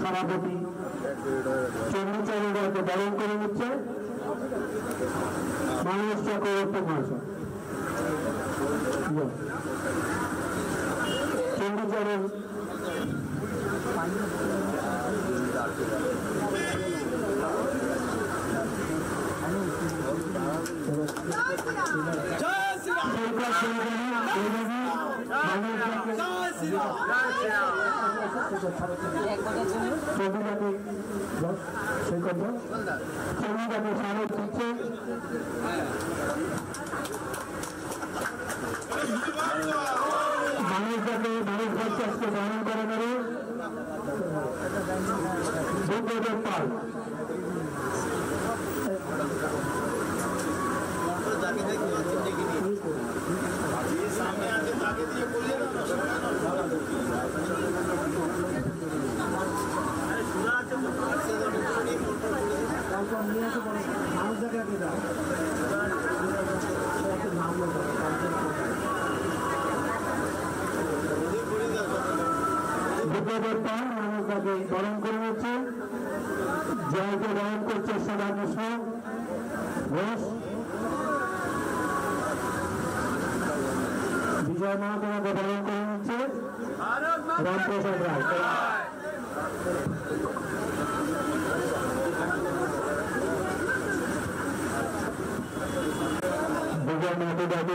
সভাপতি চন্দ্রচন্দ্রকে বরণ করে নিচ্ছে। মানুষ চক্রবর্তী মহাশয়। চন্দ্রচরণ সরকার সরকারি এইভাবে মানুষকে মানুষ যাতে মানুষ গ্রহণ করে বুদ্ধদেব পাল মানুষ যাকে বরণ করে নিচ্ছে জয়কে বরণ করছে সদাকৃষ্ণ বিজয় মহাত্মাকে বরণ করে নিচ্ছে। রামপ্রসাদ রায়। বিজয় মহাত্মাকে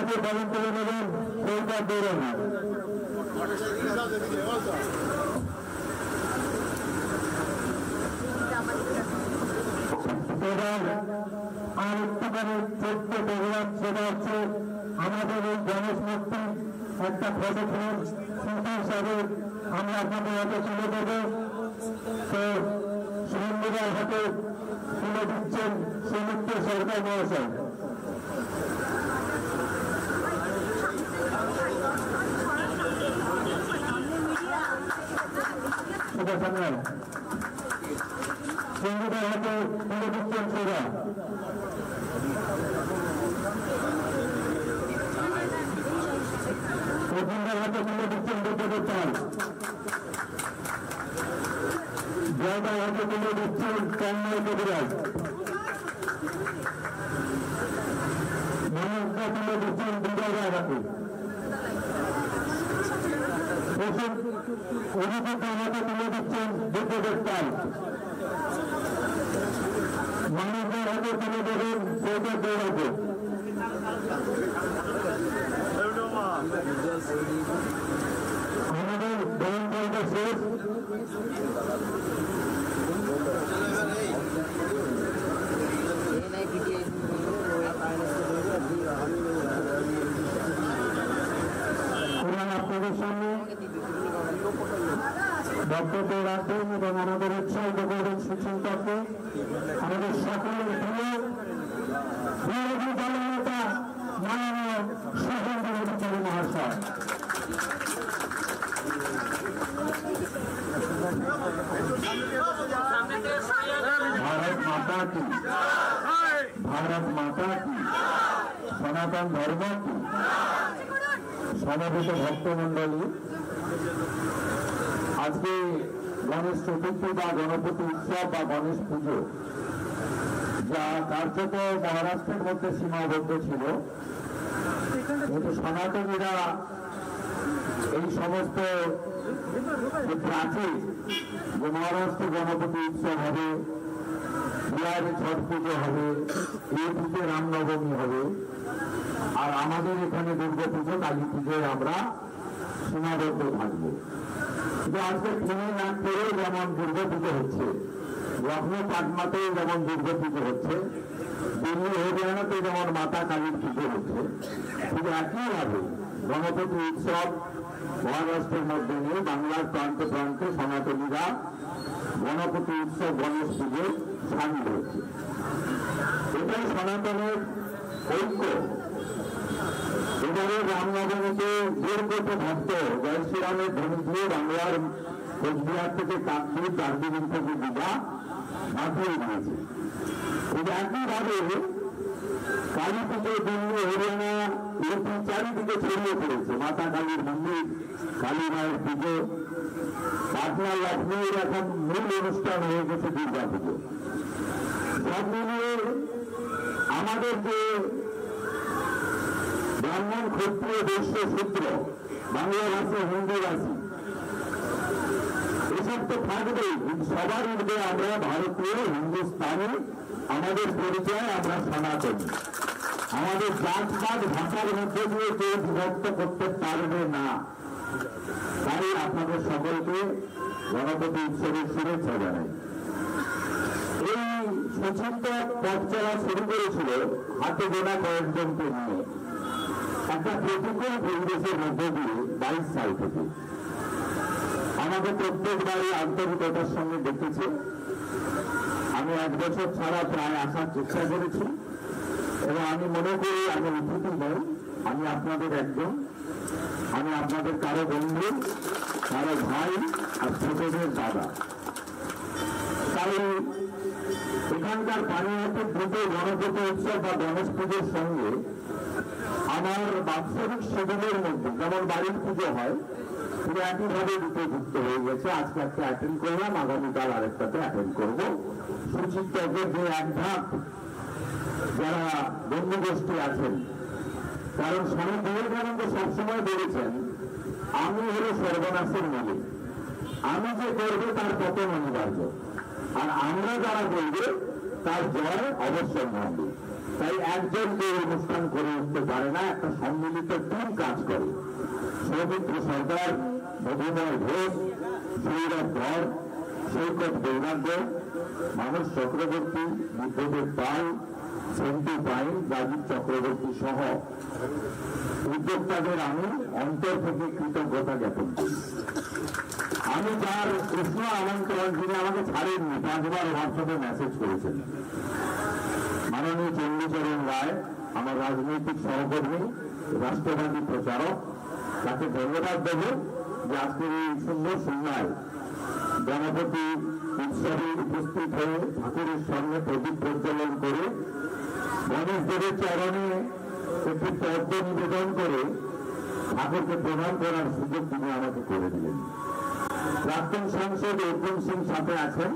অভিজ্ঞতাকে বরণ করে নেবেন সরকার দৌড়াবি এবার আর একটুখানি ছোট্ট প্রোগ্রাম সেটা হচ্ছে আমাদের এই মূর্তি একটা ফটো স্মৃতি হিসাবে আমরা আপনাদের হাতে তুলে দেবো। তো সুন্দর হাতে তুলে দিচ্ছেন সুমিত্র সরকার মহাশয়। সামনে সঙ্গীতের হাতে দিচ্ছেন সেটা প্রথমবার হাতে বুদ্ধদেব পাল জয়টার হাতে দিচ্ছেন তন্ময় কবিরাজ মানুষটা তুলে দিচ্ছেন বিজয় প্রথম তুলে দিচ্ছেন বুদ্ধদেব পাল মানুষদের হাতে তুলে দেবেন সৈকত দৌড়াতে আমাদের বরণ করতে শেষ ওরা আপনাদের সামনে বক্তব্য রাখবেন এবং আমাদের উৎসাহিত করবেন সুচিন্তককে আমাদের সকলের প্রিয় দলনেতা মাননীয় সহেন্দ্র অধিকারী। মহাশয় ভারত মাতা কি? ভারত মাতা কি? সনাতন ধর্ম কি? সমবেত ভক্তমন্ডলী আজকে গণেশ চতুর্থী বা গণপতি উৎসব বা গণেশ পুজো, যা কার্যত মহারাষ্ট্রের মধ্যে সীমাবদ্ধ ছিল। কিন্তু সনাতনীরা এই সমস্ত যে প্রাচীন যে মহারাষ্ট্র গণপতি উৎসব হবে, বিহারে ছট পুজো হবে, ইউপিতে রামনবমী হবে, আর আমাদের এখানে দুর্গা পুজো, কালী পুজোয় আমরা সীমাবদ্ধ থাকব। কিন্তু আজকে ফেনী নাগপুরেও যেমন দুর্গা পুজো হচ্ছে। লখনৌ পাটনাতেও যেমন দুর্গা পুজো হচ্ছে। দিল্লি হরিয়ানাতে যেমন মাতা কালীর পুজো হচ্ছে। ঠিক একইভাবে গণপতি উৎসব মহারাষ্ট্রের মধ্যে নিয়ে বাংলার প্রান্তে প্রান্তে সনাতনীরা গণপতি উৎসব, গণেশ পুজো সামিল হচ্ছে। এটাই সনাতনের ঐক্য। এবারে রামনবমীতে দেড় কোটি ভক্ত জয় শ্রীরামের ধ্বনি বাংলার কোচবিহার থেকে কাকদ্বীপ দার্জিলিং থেকে দীঘা মাতিয়ে দিয়েছে একইভাবে কালী পুজো দিল্লি হরিয়ানা ইউপি চারিদিকে ছড়িয়ে পড়েছে। মাতা কালীর মন্দির, কালী মায়ের পুজো, পাটনা লক্ষ্মীর এখন মূল অনুষ্ঠান হয়ে গেছে দুর্গা পুজো সব মিলিয়ে আমাদের যে ব্রাহ্মণ ক্ষত্রিয় বৈশ্য সূত্র বাংলা ভাষী হিন্দি ভাষী এসব তো থাকবেই। সবার মধ্যে আমরা ভারতীয়, হিন্দুস্তানি, আমাদের পরিচয় আমরা সনাতনী। আমাদের জাতপাত, ভাষার মধ্যে দিয়ে কেউ বিভক্ত করতে পারবে না। তাই আপনাদের সকলকে গণপতি উৎসবের শুভেচ্ছা জানাই। এই সচিবটা পথ চলা শুরু করেছিল হাতে গোনা কয়েকজনকে নিয়ে। একটা প্রতিকূল পরিবেশের মধ্যে দিয়ে বাইশ সাল থেকে। আমাকে প্রত্যেকবারই আন্তরিকতার সঙ্গে ডেকেছে আমি এক বছর ছাড়া প্রায় আসার চেষ্টা করেছি। এবং আমি মনে করি, আমি অতিথি নই, আমি আপনাদের একজন। আমি আপনাদের কারও বন্ধু, কারও ভাই আর ছোটদের দাদা। তাই এখানকার পানিহাটের দুটো গণপতি উৎসব বা গণেশ পুজোর সঙ্গে আমার বাৎসরিক শিবিরের মধ্যে, যেমন বাড়ির পুজো হয়, পুরো একইভাবে দুটো যুক্ত হয়ে গেছে। আজকে একটা অ্যাটেন্ড করলাম, আগামীকাল আরেকটাতে অ্যাটেন্ড করব। সুচিত্রকের যে এক ধাপ যারা বন্ধু গোষ্ঠী আছেন, কারণ স্বামী বিবেকানন্দ সবসময় বলেছেন, আমি হলো সর্বনাশের মূলে আমি যে করব তার পতন অনিবার্য। আর আমরা যারা বলবে, তার জয় অবশ্যম্ভাবী। তাই একজন কেউ অনুষ্ঠান করে উঠতে পারে না, একটা সম্মিলিত টিম কাজ করে? সৌমিত্র সরকার, মধুময় ঘোষ সৌরভ ধর সৈকত বৈরাগ্য মানস চক্রবর্তী বুদ্ধদেব পাল সেন্টু পাইন, রাজীব চক্রবর্তী সহ উদ্যোক্তাদের আমি অন্তর থেকে কৃতজ্ঞতা জ্ঞাপন করি। আমি তার কৃষ্ণ আমন্ত্রণ যিনি আমাকে ছাড়েননি, পাঁচবার হোয়াটসঅ্যাপে মেসেজ করেছেন। চন্দ্রচরণ রায়, আমার রাজনৈতিক সহকর্মী, রাষ্ট্রবাদী প্রচারক, তাকে ধন্যবাদ দেব যে আজকের এই সুন্দর সন্ধ্যায় গণপতি উৎসবে উপস্থিত হয়ে ঠাকুরের সামনে প্রদীপ প্রজ্বলন করে, গণেশ দেবের চরণে একটি পদ্ম নিবেদন করে ঠাকুরকে প্রণাম করার সুযোগ তিনি আমাকে করে দিলেন। প্রাক্তন সাংসদ অর্জুন সিং সাথে আছেন।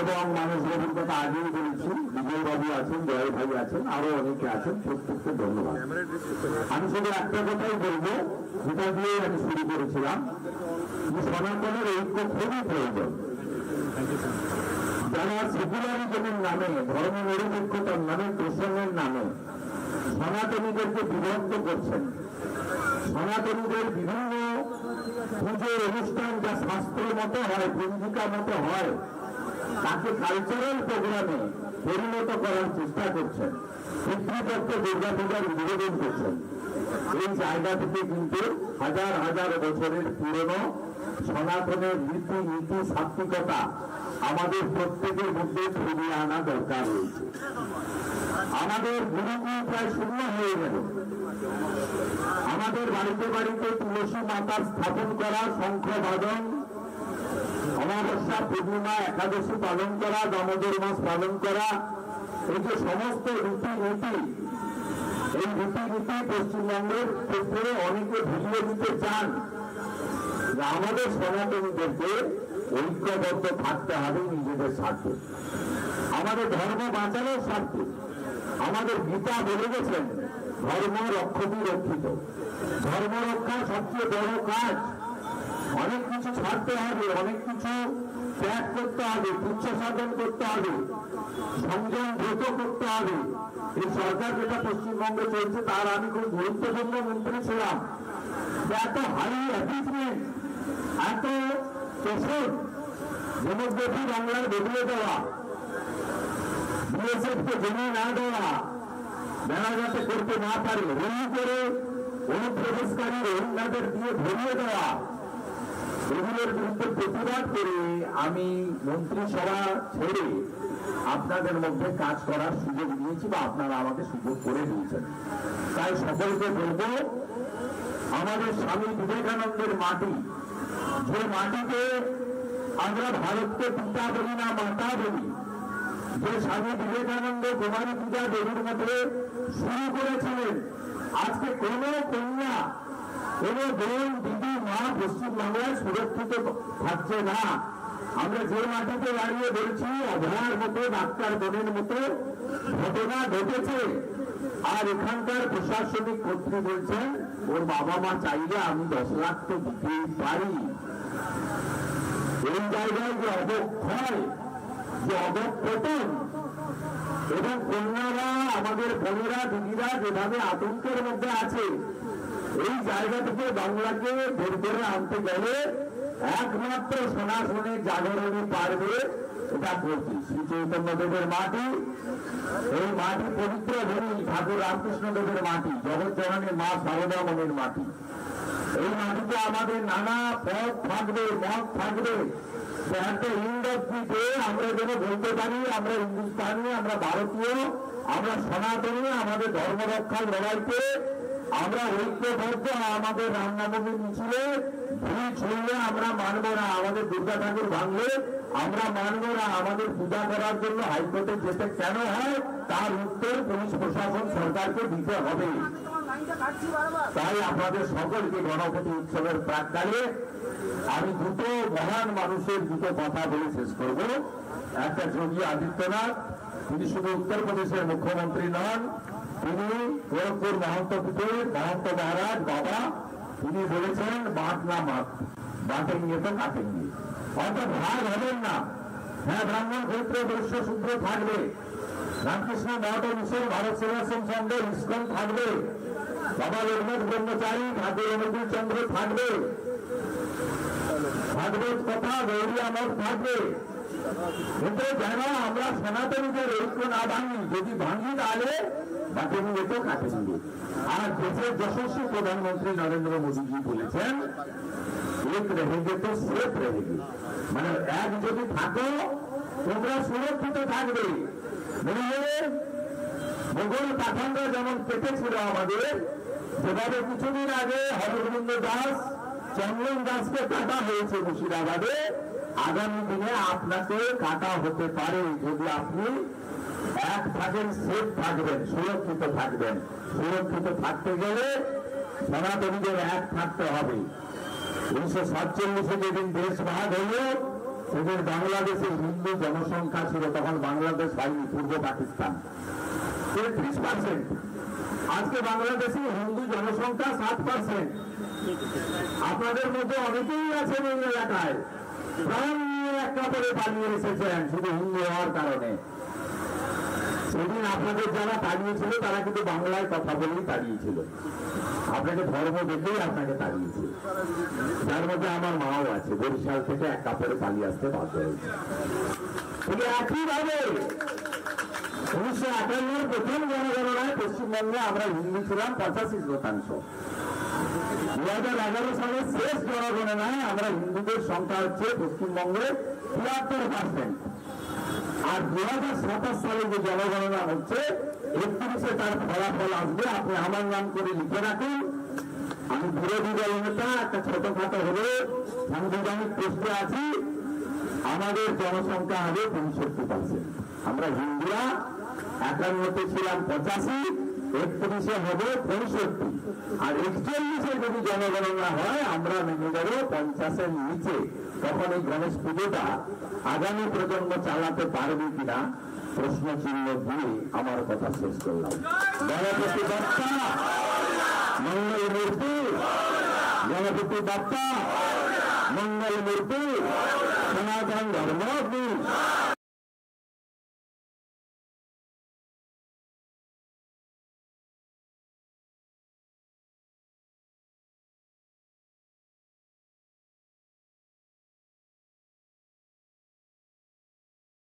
এবং মানুষবাবুর কথা আগেই বলেছি, বিজয়বাবু আছেন জয় ভাই আছেন, আরও অনেকে আছেন, প্রত্যেককে ধন্যবাদ। আমি শুধু একটা কথাই বলব, যেটা দিয়ে আমি শুরু করেছিলাম, যে সনাতনের ঐক্য খুবই প্রয়োজন। যারা সেকুলারিজমের নামে ধর্ম নিরপেক্ষতার নামে তোষণের নামে সনাতনীদেরকে বিভক্ত করছেন, সনাতনীদের বিভিন্ন পুজোর অনুষ্ঠান যা শাস্ত্র মতো হয় পঞ্জিকা মতো হয় তাকে কালচারাল প্রোগ্রামে পরিণত করার চেষ্টা করছেন। পিতৃপক্ষ দুর্গা পূজার নিবেদন করছেন। এই জায়গা থেকে কিন্তু হাজার হাজার বছরের পুরনো সনাতনের রীতি, নীতি সাত্বিকতা আমাদের প্রত্যেকের মধ্যে ফিরিয়ে আনা দরকার রয়েছে। আমাদের গুরুকুল প্রায় শূন্য হয়ে গেল। আমাদের বাড়িতে বাড়িতে তুলসী মাতার স্থাপন করা, শঙ্খ বাদন অমাবস্যা পূর্ণিমা একাদশী পালন করা, দামোদর মাস পালন করা, এই যে সমস্ত রীতি নীতি, এই রীতি নীতি পশ্চিমবঙ্গের ক্ষেত্রে অনেকে ভুলিয়ে দিতে চান। আমাদের সনাতনীদেরকে ঐক্যবদ্ধ থাকতে হবে নিজেদের স্বার্থে। আমাদের ধর্ম বাঁচানোর স্বার্থে। আমাদের গীতা বলে গেছেন, ধর্ম রক্ষতি রক্ষিত। ধর্ম রক্ষা সবচেয়ে বড় কাজ। অনেক কিছু ছাড়তে হবে, অনেক কিছু ত্যাগ করতে হবে, তুচ্ছ সাধন করতে হবে, সংযম ব্রত করতে হবে। এই সরকার যেটা পশ্চিমবঙ্গে চলছে, তার আমি খুব গুরুত্বপূর্ণ মন্ত্রী ছিলাম। এত হাই অ্যাচিভমেন্ট এত শোষণ ডেমোগ্রাফি বাংলায় বদলে দেওয়া বিএসএফ কে জমি না দেওয়া, মেলা করতে না পারে, এমনি করে অনুপ্রবেশকারী রোহিঙ্গাদের দিয়ে ভরিয়ে দেওয়া এগুলোর বিরুদ্ধে প্রতিবাদ করে আমি মন্ত্রিসভা ছেড়ে আপনাদের মধ্যে কাজ করার সুযোগ দিয়েছি বা আপনারা আমাকে সুযোগ করে দিয়েছেন। তাই সকলকে বলব, আমাদের স্বামী বিবেকানন্দের মাটি, যে মাটিতে আমরা ভারতকে পিতা বলি না মাতা বলি, যে স্বামী বিবেকানন্দ কুমারী পূজা দেবীর মধ্যে শুরু করেছিলেন, আজকে কোন কন্যা কোন বোন দিদি, মা পশ্চিমবাংলায় সুরক্ষিত থাকছে না। আমরা যে মাটিতে দাঁড়িয়ে বলছি অভয়ার মতো, ডাক্তার বোনের মতো, ঘটনা ঘটেছে। আর এখানকার প্রশাসনিক কর্তৃ বলছেন, ওর বাবা মা চাইলে আমি দশ লাখ তো দিতেই পারি। এই জায়গায় যে অবক্ষয়, যে অবক্ষতন, এবং কন্যারা, আমাদের বোনেরা, দিদিরা যেভাবে আতঙ্কের মধ্যে আছে এই জায়গা থেকে বাংলাকে বের করে আনতে গেলে একমাত্র সনাতনের জাগরণই পারবে এটা করছি শ্রী চৈতন্য দেবের মাটি, এই মাটি পবিত্র ভূমি ঠাকুর রামকৃষ্ণ দেবের মাটি, জগৎ জননী মা মনের মাটি। এই মাটিতে আমাদের নানা পথ থাকবে, মত থাকবে। একটা ইন্ডাস্ট্রিতে আমরা যেন বলতে পারি, আমরা হিন্দুস্তানি, আমরা ভারতীয়, আমরা সনাতনী, আমাদের ধর্ম রক্ষার লড়াইতে আমরা ঐক্যবদ্ধ, আমাদের রামনবমী মিছিলে ভুল ছুঁড়লে আমরা মানব না, আমাদের দুর্গা ঠাকুর ভাঙলে আমরা মানব না, আমাদের পূজা করার জন্য হাইকোর্টে যেতে কেন হয়? তার উত্তর পুলিশ প্রশাসন সরকারকে দিতে হবে। তাই আপনাদের সকলকে গণপতি উৎসবের প্রাককালে আমি দুটো মহান মানুষের দুটো কথা বলে শেষ করব। একটা যোগী আদিত্যনাথ, তিনি শুধু উত্তরপ্রদেশের মুখ্যমন্ত্রী নন তিনি গোরখপুর মহন্ত মহন্ত মহারাজ, বাবা, তিনি বলেছেন বাঁট না বাঁটেঙ্গে তো কাটেঙ্গে অর্থাৎ ভাগ হবেন না। হ্যাঁ ব্রাহ্মণ ক্ষেত্রে বৈশ্য সূত্র থাকবে। রামকৃষ্ণ মঠ মিশন ভারত সেবাশ্রম সংঘ ইস্কন থাকবে। বাবা লোকনাথ ব্রহ্মচারী ঠাকুর অনুকূল চন্দ্র থাকবে। ভাগবত কথা গৌরী মঠ থাকবে। আমরা ঐক্য না ভাঙি, যদি ভাঙি তাহলে আর দেশের যশস্বী প্রধানমন্ত্রী নরেন্দ্র মোদীজি বলেছেন এক রেহেগে তো সেফ রেহেগে মানে এক যদি থাকো, তোমরা সুরক্ষিত থাকবে। মোগল পাঠানরা যেমন আমাদের কিছুদিন আগে হরগোবিন্দ দাস, চন্দন দাসকে কাটা হয়েছে মুর্শিদাবাদে। আগামী দিনে আপনাকে কাটা হতে পারে যদি আপনি এক থাকেন সেফ থাকবেন, সুরক্ষিত থাকবেন। সুরক্ষিত থাকতে গেলে সনাতনীদের এক থাকতে হবে। উনিশশো সাতচল্লিশে যেদিন দেশ ভাগ হলো, সেদিন বাংলাদেশে হিন্দু জনসংখ্যা ছিল, তখন বাংলাদেশ হয়নি, পূর্ব পাকিস্তান। তেত্রিশ পার্সেন্ট আজকে বাংলাদেশে হিন্দু জনসংখ্যা সাত পার্সেন্ট আপনাদের মধ্যে অনেকেই আছেন এই এলাকায়। প্রাণ নিয়ে এক কাপড়ে পালিয়ে এসেছেন, শুধু হিন্দু হওয়ার কারণে। সেদিন আপনাদের যারা তাড়িয়েছিল তারা কিন্তু বাংলায় কথা বলেই তাড়িয়েছিল আপনাকে ধর্ম দেখেই আপনাকে তাড়িয়েছিল যার মধ্যে আমার মাও আছে, বরিশাল থেকে এক কাপড়ে পালিয়ে আসতে বাধ্য হয়েছে। একইভাবে উনিশশো আটান্নর প্রথম জনগণনায় পশ্চিমবঙ্গে আমরা হিন্দু ছিলাম পঁচাশি শতাংশ। দু হাজার এগারো সালের শেষ জনগণনায় আমরা হিন্দুদের সংখ্যা হচ্ছে পশ্চিমবঙ্গে তিয়াত্তর পার্সেন্ট আর দু হাজার সাতাশ সালে যে জনগণনা হচ্ছে, একত্রিশে তার ফলাফল আসবে, আপনি আমার নাম করে লিখে রাখুন। আমি বিরোধী দল নেতা, একটা ছোটখাটো হলে সাংবিধানিক পোস্টে আছি। আমাদের জনসংখ্যা হবে পঁয়ষট্টি পার্সেন্ট আমরা হিন্দুরা, একান্নতে ছিলাম পঁচাশি একত্রিশে হবে পঁয়ষট্টি। আর একচল্লিশে যদি জনগণনা হয়, আমরা নেমে যাব পঞ্চাশের নিচে। তখন এই গণেশ পুজোটা আগামী প্রজন্ম চালাতে পারবে কিনা, প্রশ্ন চিহ্ন দিয়ে আমার কথা শেষ করলাম। গণপতি দত্তা মঙ্গল মূর্তি! গণপতি দত্তা মঙ্গল মূর্তি! সনাতন ধর্ম